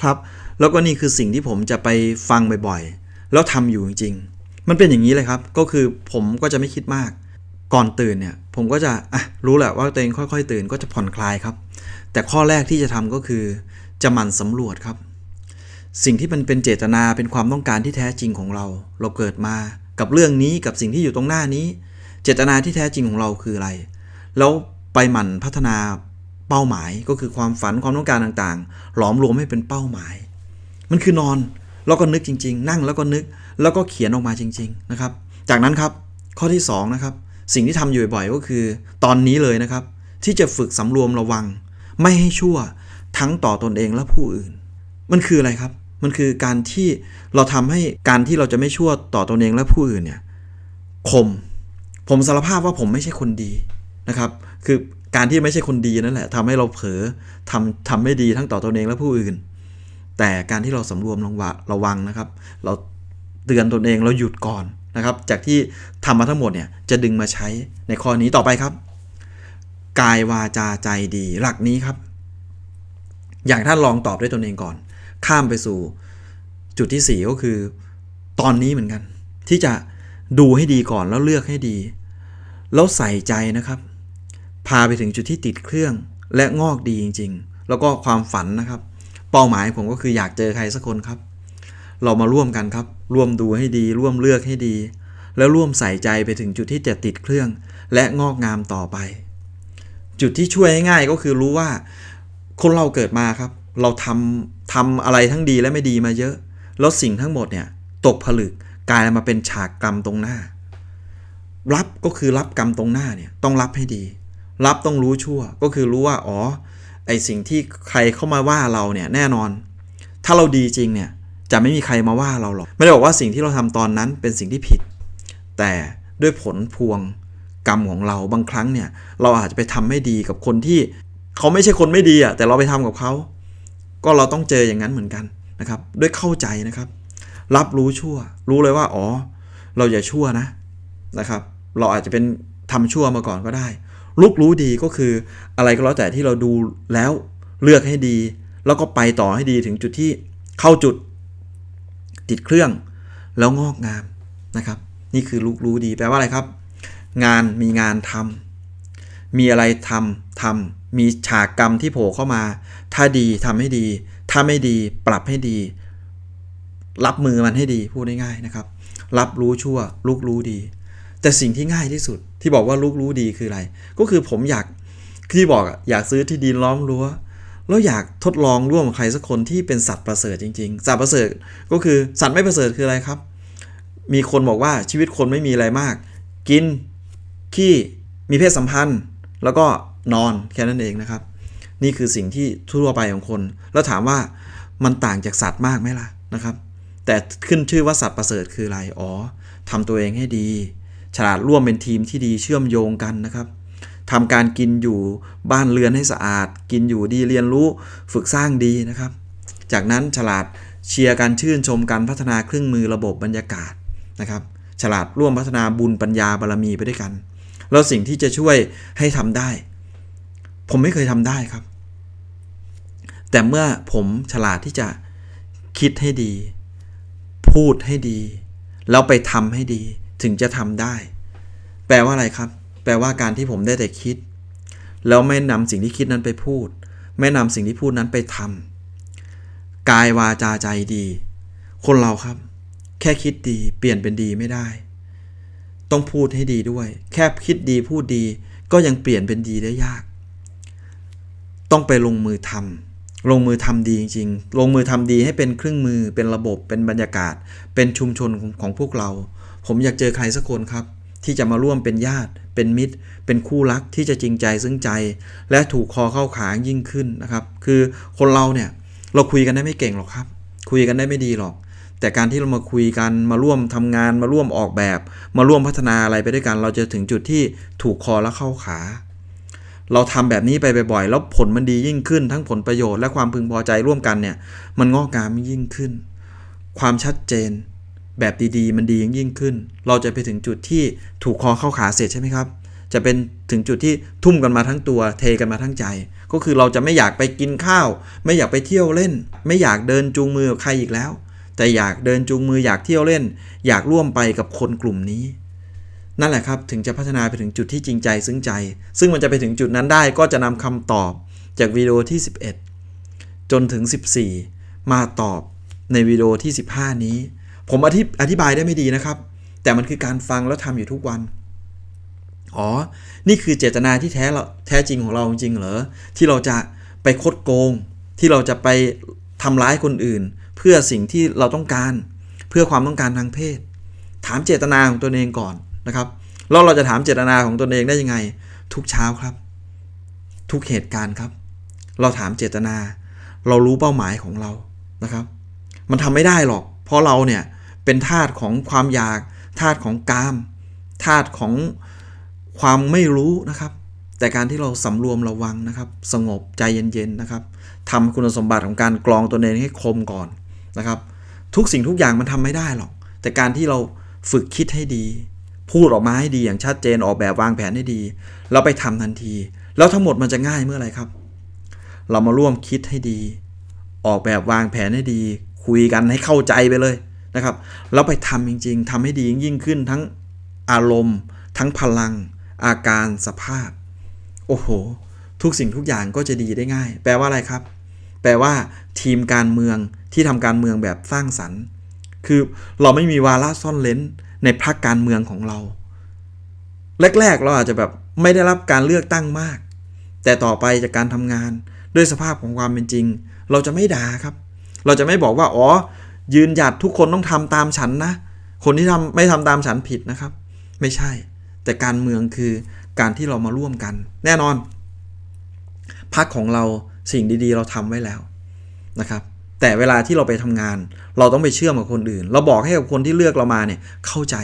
ครับแล้วก็นี่คือสิ่งที่ผมจะไปฟังบ่อยๆ แล้วทำอยู่จริงๆ มันเป็นอย่างนี้เลยครับ ก็คือผมก็จะไม่คิดมาก ก่อนตื่นเนี่ย ผมก็จะอะรู้แหละว่าตัวเองค่อยๆ ตื่นก็จะผ่อนคลายครับ แต่ข้อแรกที่จะทำก็คือ จะหมั่นสำรวจครับ สิ่งที่มันเป็นเจตนาเป็นความต้องการที่แท้จริงของเรา เราเกิดมากับเรื่องนี้กับสิ่งที่อยู่ตรงหน้านี้ เจตนาที่แท้จริงของเราคืออะไร แล้วไปหมั่นพัฒนา เป้าหมายก็คือความฝันความต้องการต่างๆ หลอมรวมให้เป็นเป้าหมาย มันคือนอนแล้วก็นึกจริง ๆ นั่งแล้วก็นึกแล้วก็เขียนออกมาจริง ๆนะครับ จากนั้นครับข้อที่สองนะครับสิ่งที่ทำอยู่บ่อยๆก็คือ ตอนนี้เลยนะครับ ที่จะฝึกสำรวมระวัง ไม่ให้ชั่วทั้งต่อตนเองและผู้อื่น มันคืออะไรครับ มันคือการที่เราทำให้การที่เราจะไม่ชั่วต่อตนเองและผู้อื่นเนี่ยคมผมสารภาพว่าผมไม่ใช่คนดีนะครับ คือ การที่ไม่ใช่คนดีนั่นแหละทำให้เราเผลอทำทำไม่ดีทั้งต่อตนเองและผู้อื่น แต่การที่เราสำรวมระวังระวังนะครับ เราเตือนตนเองเราหยุดก่อนนะครับ จากที่ทำมาทั้งหมดเนี่ยจะดึงมาใช้ในข้อนี้ต่อไปครับ กายวาจาใจดีหลักนี้ครับ อย่างท่านลองตอบด้วยตนเองก่อน ข้ามไปสู่จุดที่ 4 ก็คือ ตอนนี้เหมือนกัน ที่จะดูให้ดีก่อนแล้วเลือกให้ดี แล้วใส่ใจนะครับ พาไปถึงจุดที่ติดเครื่องและงอกดีจริง ๆ แล้วก็ความฝันนะครับ เป้าหมายผมก็คืออยากเจอใครสักคนครับ เรามาร่วมกันครับ ร่วมดูให้ดี ร่วมเลือกให้ดี แล้วร่วมใส่ใจไปถึงจุดที่จะติดเครื่อง และงอกงามต่อไป จุดที่ช่วยง่ายก็คือรู้ว่า คนเราเกิดมาครับ เราทำทำอะไรทั้งดีและไม่ดีมาเยอะ แล้วสิ่งทั้งหมดเนี่ยตกผลึกกลายมาเป็นฉากกรรมตรงหน้า รับก็คือรับกรรมตรงหน้าเนี่ยต้องรับให้ดี รับต้องรู้ชั่ว ก็คือรู้ว่าอ๋อไอสิ่งที่ใครเข้ามาว่าเราเนี่ยแน่นอน ถ้าเราดีจริงเนี่ยจะไม่มีใครมาว่าเราหรอก ไม่ได้บอกว่าสิ่งที่เราทำตอนนั้นเป็นสิ่งที่ผิด แต่ด้วยผลพวงกรรมของเราบางครั้งเนี่ยเราอาจจะไปทำไม่ดีกับคนที่เขาไม่ใช่คนไม่ดีอะแต่เราไปทำกับเขา ก็เราต้องเจออย่างนั้นเหมือนกันนะครับ ด้วยเข้าใจนะครับ รับรู้ชั่ว รู้เลยว่าอ๋อ เราอย่าชั่วนะนะครับ เราอาจจะเป็นทำชั่วมาก่อนก็ได้ ลุกรู้ดีก็คืออะไรก็แล้วแต่ที่เราดูแล้วเลือกให้ดี แล้วก็ไปต่อให้ดีถึงจุดที่เข้าจุดติดเครื่อง แล้วงอกงามนะครับ นี่คือลุกรู้ดีแปลว่าอะไรครับ งานมีงานทำมีอะไรทำทำมีฉากกรรมที่โผล่เข้ามา ถ้าดีทำให้ดี ถ้าไม่ดีปรับให้ดี รับมือมันให้ดีพูดง่ายๆนะครับ รับรู้ชั่วลุกรู้ดี แต่สิ่งที่ง่ายที่สุดที่บอกว่าลุกรู้ดีคืออะไร ก็คือผมอยากที่บอกอะอยากซื้อที่ดินล้อมรั้วแล้วอยากทดลองร่วมกับใครสักคนที่เป็นสัตว์ประเสริฐจริงๆ สัตว์ประเสริฐก็คือสัตว์ไม่ประเสริฐคืออะไรครับ มีคนบอกว่าชีวิตคนไม่มีอะไรมาก กินขี้มีเพศสัมพันธ์ แล้วก็นอนแค่นั้นเองนะครับ นี่คือสิ่งที่ทั่วไปของคน แล้วถามว่ามันต่างจากสัตว์มากไหมล่ะนะครับ แต่ขึ้นชื่อว่าสัตว์ประเสริฐคืออะไรอ๋อทำตัวเองให้ดี ฉลาดร่วมเป็นทีมที่ดีเชื่อมโยงกันนะครับทำการกินอยู่บ้านเรือนให้สะอาด กินอยู่ดีเรียนรู้ฝึกสร้างดีนะครับ จากนั้นฉลาดเชียร์การชื่นชมการพัฒนาเครื่องมือระบบบรรยากาศนะครับ ฉลาดร่วมพัฒนาบุญปัญญาบารมีไปด้วยกัน แล้วสิ่งที่จะช่วยให้ทำได้ ผมไม่เคยทำได้ครับ แต่เมื่อผมฉลาดที่จะคิดให้ดี พูดให้ดี แล้วไปทำให้ดี ถึงจะทำได้ แปลว่าอะไรครับ แปลว่าการที่ผมได้แต่คิด แล้วไม่นำสิ่งที่คิดนั้นไปพูด ไม่นำสิ่งที่พูดนั้นไปทำกายวาจาใจดี คนเราครับ แค่คิดดีเปลี่ยนเป็นดีไม่ได้ ต้องพูดให้ดีด้วย แค่คิดดีพูดดี ก็ยังเปลี่ยนเป็นดีได้ยาก ต้องไปลงมือทำลงมือทำดีจริงๆ ลงมือทำดีให้เป็นเครื่องมือ เป็นระบบ เป็นบรรยากาศ เป็นชุมชนของของพวกเรา ผมอยากเจอใครสักคนครับ ที่จะมาร่วมเป็นญาติ เป็นมิตร เป็นคู่รักที่จะจริงใจซึ่งใจ และถูกคอเข้าขายิ่งขึ้นนะครับ คือคนเราเนี่ยเราคุยกันได้ไม่เก่งหรอกครับ คุยกันได้ไม่ดีหรอก แต่การที่เรามาคุยกันมาร่วมทำงานมาร่วมออกแบบ มาร่วมพัฒนาอะไรไปด้วยกัน เราจะถึงจุดที่ถูกคอและเข้าขา เราทำแบบนี้ไปบ่อยๆแล้วผลมันดียิ่งขึ้น ทั้งผลประโยชน์และความพึงพอใจร่วมกันเนี่ยมันงอกงามยิ่งขึ้น ความชัดเจน แบบดีๆ มันดียิ่งขึ้น เราจะไปถึงจุดที่ถูกคอเข้าขาเสร็จใช่ไหมครับ จะเป็นถึงจุดที่ทุ่มกันมาทั้งตัว เทกันมาทั้งใจ ก็คือเราจะไม่อยากไปกินข้าว ไม่อยากไปเที่ยวเล่น ไม่อยากเดินจูงมือกับใครอีกแล้ว แต่อยากเดินจูงมืออยากเที่ยวเล่น อยากร่วมไปกับคนกลุ่มนี้ นั่นแหละครับถึงจะพัฒนาไปถึงจุดที่จริงใจซึ้งใจ ซึ่งมันจะไปถึงจุดนั้นได้ก็จะนำคำตอบจากวิดีโอที่ 11 จนถึง 14 มาตอบในวิดีโอที่ 15 นี้ ผมอธิอธิบายได้ไม่ดีนะครับ แต่มันคือการฟังแล้วทำอยู่ทุกวัน อ๋อ นี่คือเจตนาที่แท้แท้จริงของเราจริงเหรอ ที่เราจะไปคดโกง ที่เราจะไปทำร้ายคนอื่น เพื่อสิ่งที่เราต้องการ เพื่อความต้องการทางเพศ ถามเจตนาของตนเองก่อนนะครับ แล้วเราจะถามเจตนาของตนเองได้ยังไง ทุกเช้าครับ ทุกเหตุการณ์ครับ เราถามเจตนา เรารู้เป้าหมายของเรานะครับ มันทำไม่ได้หรอก เพราะเราเนี่ย เป็นทาสของความอยากทาสของกามทาสของความไม่รู้นะครับ แต่การที่เราสำรวมระวังนะครับ สงบใจเย็นๆนะครับทำคุณสมบัติของการกรองตนเองให้คมก่อนนะครับ ทุกสิ่งทุกอย่างมันทำไม่ได้หรอก แต่การที่เราฝึกคิดให้ดี พูดออกมาให้ดีอย่างชัดเจนออกแบบวางแผนให้ดีแล้วไปทำทันที แล้วทั้งหมดมันจะง่ายเมื่อไหรครับ เรามาร่วมคิดให้ดี ออกแบบวางแผนให้ดี คุยกันให้เข้าใจไปเลย นะครับแล้วไปทำจริง ๆทำให้ดียิ่งขึ้นทั้งอารมณ์ ทั้งพลัง อาการสภาพ โอ้โห ทุกสิ่งทุกอย่างก็จะดีได้ง่าย แปลว่าอะไรครับ แปลว่า ทีมการเมืองที่ทำการเมืองแบบสร้างสรรค์ คือเราไม่มีวาระซ่อนเลนในพรรคการเมืองของเรา แรก ๆ เราอาจจะแบบไม่ได้รับการเลือกตั้งมาก แต่ต่อไปจากการทำงานด้วยสภาพของความเป็นจริง เราจะไม่ด่าครับ เราจะไม่บอกว่าอ๋อ ยืนหยัดทุกคนต้องทำตามฉันนะ คนที่ทำไม่ทำตามฉันผิดนะครับ ไม่ใช่ แต่การเมืองคือการที่เรามาร่วมกัน แน่นอนพักของเราสิ่งดีๆ เราทำไว้แล้วนะครับ แต่เวลาที่เราไปทำงาน เราต้องไปเชื่อมกับคนอื่น เราบอกให้กับคนที่เลือกเรามาเนี่ยเข้าใจ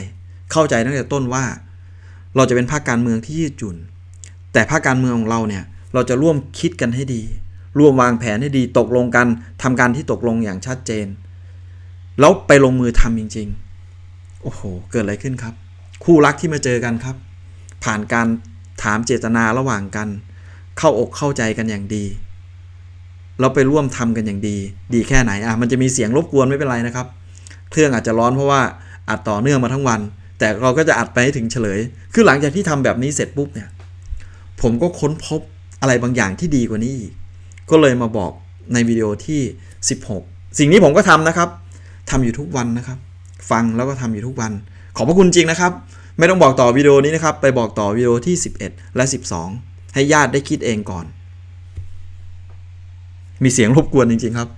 เข้าใจตั้งแต่ต้นว่า เราจะเป็นภาคการเมืองที่ยืดหยุ่น แต่ภาคการเมืองของเราเนี่ยเราจะร่วมคิดกันให้ดี ร่วมวางแผนให้ดีตกลงกันทำการที่ตกลงอย่างชัดเจน แล้วไปลงมือทำจริง ๆ โอ้โห เกิดอะไรขึ้นครับ คู่รักที่มาเจอกันครับ ผ่านการถามเจตนาระหว่างกัน เข้าอกเข้าใจกันอย่างดี เราไปร่วมทำกันอย่างดี ดีแค่ไหนอะมันจะมีเสียงรบกวนไม่เป็นไรนะครับ เครื่องอาจจะร้อนเพราะว่าอัดต่อเนื่องมาทั้งวัน แต่เราก็จะอัดไปให้ถึงเฉลย คือหลังจากที่ทำแบบนี้เสร็จปุ๊บเนี่ย ผมก็ค้นพบอะไรบางอย่างที่ดีกว่านี้อีก ก็เลยมาบอกในวิดีโอที่ 16 สิ่งนี้ผมก็ทำนะครับ ทำอยู่ทุกวันนะครับ ฟังแล้วก็ทำอยู่ทุกวัน ขอบพระคุณจริงนะครับ ไม่ต้องบอกต่อวิดีโอนี้นะครับ ไปบอกต่อวิดีโอที่ 11 และ 12 ให้ญาติได้คิดเองก่อน มีเสียงรบกวนจริง ๆ ครับ